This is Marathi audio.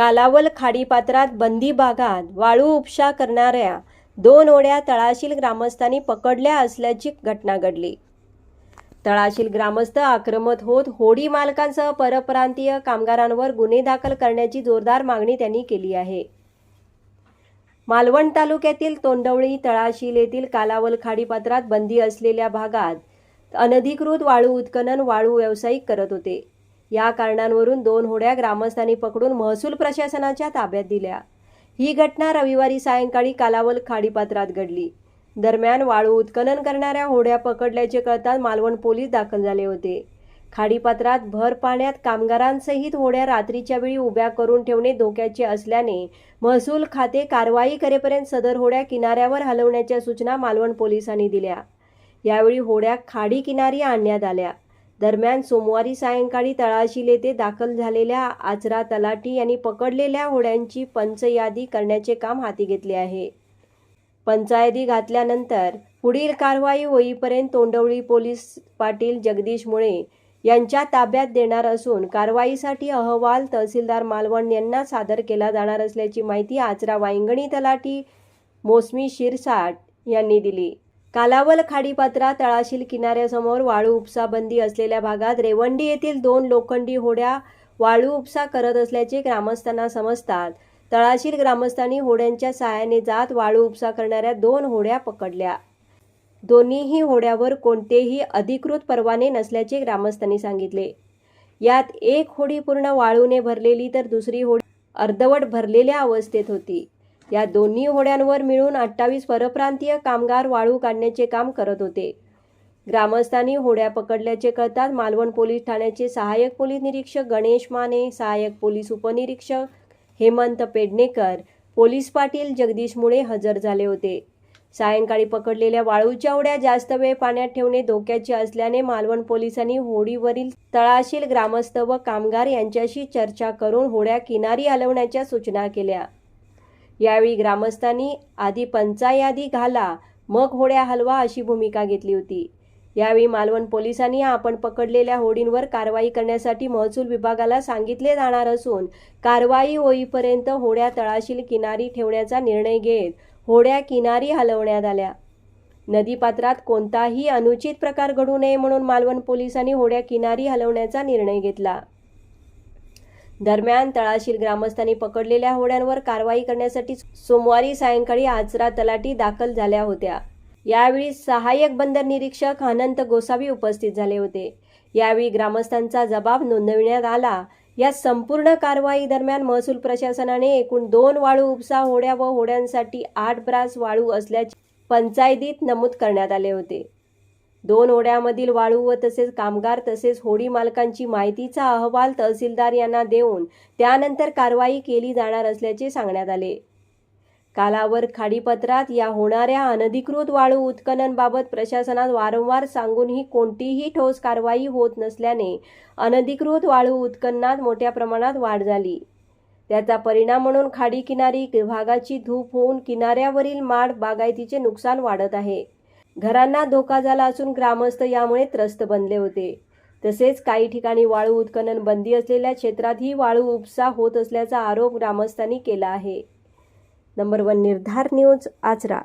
कालावल खाडीपात्रात बंदी भागात वाळू उपशा करणाऱ्या दोन ओढ्या तळाशील ग्रामस्थांनी पकडल्या असल्याची घटना घडली. तळाशील ग्रामस्थ आक्रमक होत होडी मालकांसह परप्रांतीय कामगारांवर गुन्हे दाखल करण्याची जोरदार मागणी त्यांनी केली आहे. मालवण तालुक्यातील तोंडवळी तळाशील येथील कालावल खाडीपात्रात बंदी असलेल्या भागात अनधिकृत वाळू उत्खनन वाळू व्यावसायिक करत होते. या कारणांवरून दोन होड्या ग्रामस्थांनी पकडून महसूल प्रशासनाच्या ताब्यात दिल्या. ही घटना रविवारी सायंकाळी कालावल खाडीपात्रात घडली. दरम्यान वाळू उत्खनन करणाऱ्या होड्या पकडल्याचे कळताच मालवण पोलीस दाखल झाले होते. खाडीपात्रात भर पाण्यात कामगारांसहित होड्या रात्रीच्या वेळी उभ्या करून ठेवणे धोक्याचे असल्याने महसूल खाते कारवाई करेपर्यंत सदर होड्या किनाऱ्यावर हलवण्याच्या सूचना मालवण पोलिसांनी दिल्या. यावेळी होड्या खाडी किनारी आणण्यात आल्या. दरम्यान सोमवारी सायंकाळी तळाशील येथे दाखल झालेल्या आचरा तलाठी यांनी पकडलेल्या होड्यांची पंचयादी करण्याचे काम हाती घेतले आहे. पंचायती घातल्यानंतर पुढील कारवाई होईपर्यंत तोंडवळी पोलीस पाटील जगदीश मुळे यांच्या ताब्यात देणार असून कारवाईसाठी अहवाल तहसीलदार मालवण यांना सादर केला जाणार असल्याची माहिती आचरा वायंगणी तलाठी मोसमी शिरसाट यांनी दिली. कालावल खाडीपात्रा तळाशील किनाऱ्यासमोर वाळू उपसा बंदी असलेल्या भागात रेवंडी येथील दोन लोखंडी होड्या वाळू उपसा करत असल्याचे ग्रामस्थांना समजतात. तळाशील ग्रामस्थांनी होड्यांच्या सहाय्याने जात वाळू उपसा करणाऱ्या दोन होड्या पकडल्या. दोन्हीही होड्यावर कोणतेही अधिकृत परवाने नसल्याचे ग्रामस्थांनी सांगितले. यात एक होडी पूर्ण वाळूने भरलेली तर दुसरी होडी अर्धवट भरलेल्या अवस्थेत होती. या दोन्ही होड्यांवर मिळून अठ्ठावीस परप्रांतीय कामगार वाळू काढण्याचे काम करत होते. ग्रामस्थांनी होड्या पकडल्याचे कळताच मालवण पोलीस ठाण्याचे सहाय्यक पोलीस निरीक्षक गणेश माने सहाय्यक पोलीस उपनिरीक्षक हेमंत पेडणेकर पोलीस पाटील जगदीश मुळे हजर झाले होते. सायंकाळी पकडलेल्या वाळूच्या होड्या जास्त वेळ पाण्यात ठेवणे धोक्याचे असल्याने मालवण पोलिसांनी होडीवरील तळाशील ग्रामस्थ व कामगार यांच्याशी चर्चा करून होड्या किनारी हलवण्याच्या सूचना केल्या. यावेळी ग्रामस्थांनी आधी पंचायादी घाला मग होड्या हलवा अशी भूमिका घेतली होती. यावेळी मालवण पोलिसांनी आपण पकडलेल्या होडींवर कारवाई करण्यासाठी महसूल विभागाला सांगितले जाणार असून कारवाई होईपर्यंत होड्या तळाशील किनारी ठेवण्याचा निर्णय घेत होड्या किनारी हलवण्यात आल्या. नदीपात्रात कोणताही अनुचित प्रकार घडू नये म्हणून मालवण पोलिसांनी होड्या किनारी हलवण्याचा निर्णय घेतला. दरम्यान तळाशील ग्रामस्थांनी पकडलेल्या होड्यांवर कारवाई करण्यासाठी सोमवारी सायंकाळी आचरा तलाठी दाखल झाल्या होत्या. यावेळी सहाय्यक बंदर निरीक्षक अनंत गोसावी उपस्थित झाले होते. यावेळी ग्रामस्थांचा जबाब नोंदविण्यात आला. या संपूर्ण कारवाई दरम्यान महसूल प्रशासनाने एकूण दोन वाळू उपसा होड्या व होड्यांसाठी आठ ब्रास वाळू असल्याचे पंचायतीत नमूद करण्यात आले होते. दोन ओढ्यामधील वाळू व तसेच कामगार तसेच होडी मालकांची माहितीचा अहवाल तहसीलदार यांना देऊन त्यानंतर कारवाई केली जाणार असल्याचे सांगण्यात आले. कालावर खाडीपत्रात या होणाऱ्या अनधिकृत वाळू उत्खननबाबत प्रशासनात वारंवार सांगूनही कोणतीही ठोस कारवाई होत नसल्याने अनधिकृत वाळू उत्खननात मोठ्या प्रमाणात वाढ झाली. त्याचा परिणाम म्हणून खाडी किनारी भागाची धूप होऊन किनाऱ्यावरील माड बागायतीचे नुकसान वाढत आहे. घरांना धोका झाला असून ग्रामस्थ यामुळे त्रस्त बनले होते. तसेच काही ठिकाणी वाळू उत्खनन बंदी असलेल्या क्षेत्रातही वाळू उपसा होत असल्याचा आरोप ग्रामस्थांनी केला आहे. Number one Nirdhar news Achara